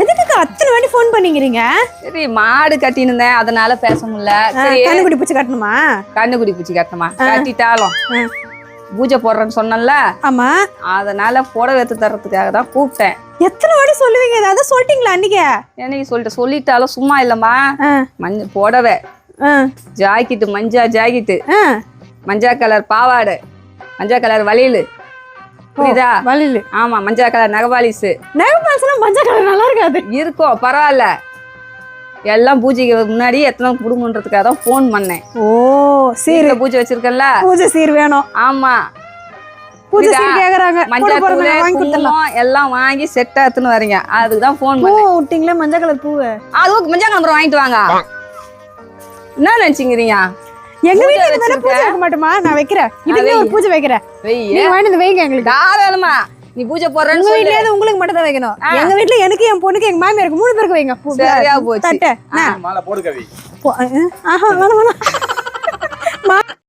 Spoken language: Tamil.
எதுக்கு அத்தனை வாட்டி ஃபோன் பண்ணிக்கிறீங்க? சரி மாடு கட்டின்னு இருந்தேன். அதனால பேச முடியல. கண்ணுக்குடி பூச்சி கட்டணுமா? கண்ணுக்குடி பூச்சி கட்டமா கட்டிட்டாலும். பூஜை போடுறேன்னு சொன்னேன்ல. ஆமா. அதனால புடவை எடுத்து தர்றதுக்காக தான் கூப்பிட்டேன். எத்தனை வாட்டி சொல்லுவீங்க ஏதாவது சொல்லிட்டீங்களா அன்னைக்கு? என்னைக்கு சொல்லிட்டு சொல்லிட்டாலும் சும்மா இல்லம்மா. ஆ, மஞ்சள் புடவை. ஜாக்கெட்டு மஞ்சா ஜாக்கெட்டு. மஞ்சா கலர் பாவாடை. மஞ்சா கலர் வளையல். புரியுதா? வலிலு ஆமா மஞ்சா கலர் நகவாலிசு நகை பால்ஸ்லாம் மஞ்சள் கலர் நல்லா இருக்காது. இருக்கும் பரவாயில்ல. எல்லாம் பூஜைக்கு முன்னாடி எத்தனை குடும்பன்றதுக்காக தான் ஃபோன் பண்ணேன். ஓ சீர் பூஜை வச்சிருக்கேன்ல? பூஜை சீர் வேணும். ஆமா. பூஜை? சீர் கேக்குறாங்க. மஞ்சள் வாங்கி எல்லாம் வாங்கி செட்டா எடுத்துன்னு வரீங்க. அதுக்கு தான் ஃபோன் பூ விட்டீங்களே மஞ்சள் கலர் பூவு? அதுவும் மஞ்சள் வாங்கிட்டு வாங்க. என்ன நினைச்சுங்கிறீங்க எங்க பூஜை வீட்டுல தானே பூஜை. வைக்க மாட்டோமா? நான் வைக்கிறேன். இதுக்கு. ஒரு பூஜை வைக்கிறேன். வெய்ய. நீங்க வாங்கி வந்து வைங்க எங்களுக்கு. தாராளமா நீ பூஜை போடுறேன்னு உங்க சொல்லு. வீட்லயே உங்களுக்கு மட்டும் தான் வைக்கணும். எங்க வீட்ல எனக்கு என் பொண்ணுக்கு எங்க மாமியாருக்கு மூணு பேருக்கு வைங்க. சரியா போச்சு. தட்டை. மாலை போடு கவி. ஆஹா வேணாம் வேணாம்